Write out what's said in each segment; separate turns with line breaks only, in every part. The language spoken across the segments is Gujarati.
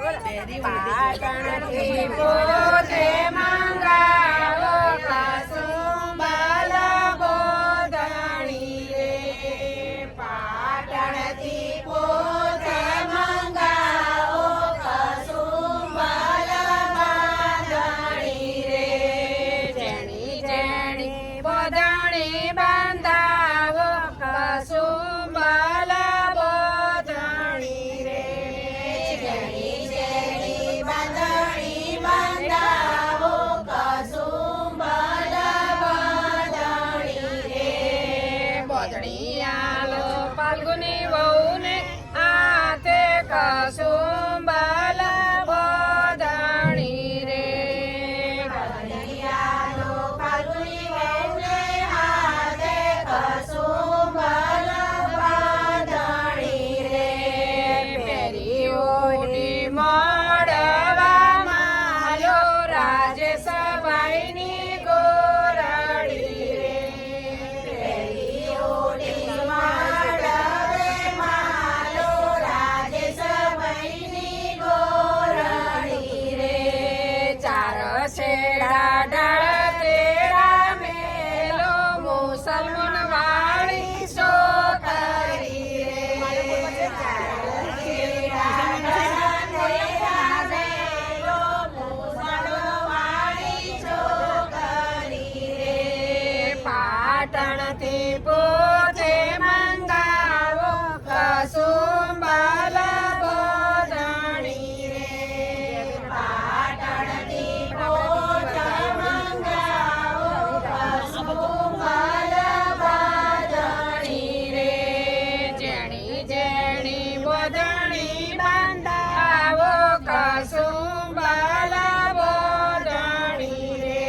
તેરી પાટણથી પોતે મંગા lomba. બોધણી બાંધાવો કસુંબલ બોધણી રે.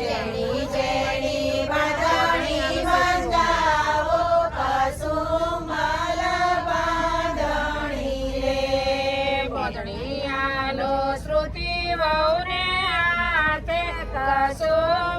જેની જેની બોધણી બાંધાવો કસુંબલ શ્રુતિ વહુને આતે કસું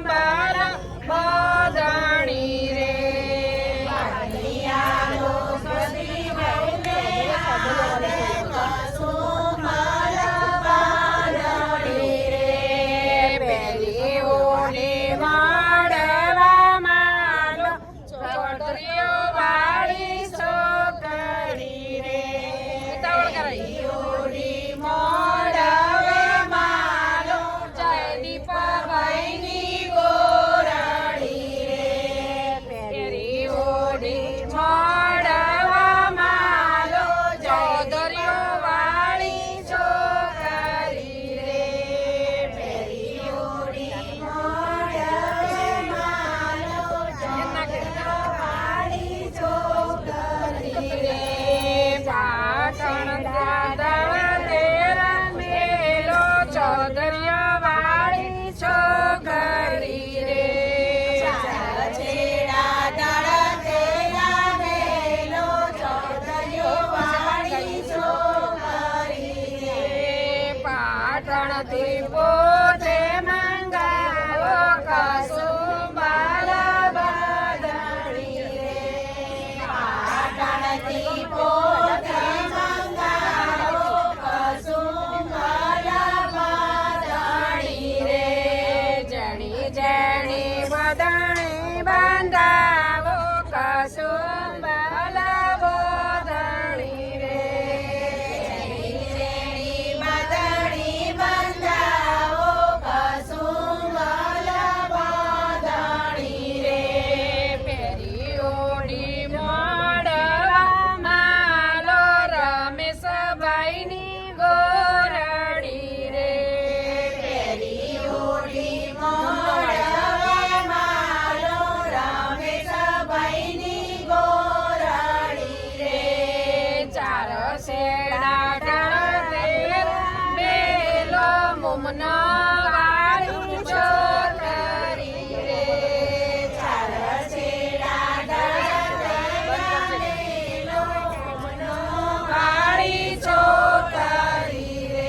What na!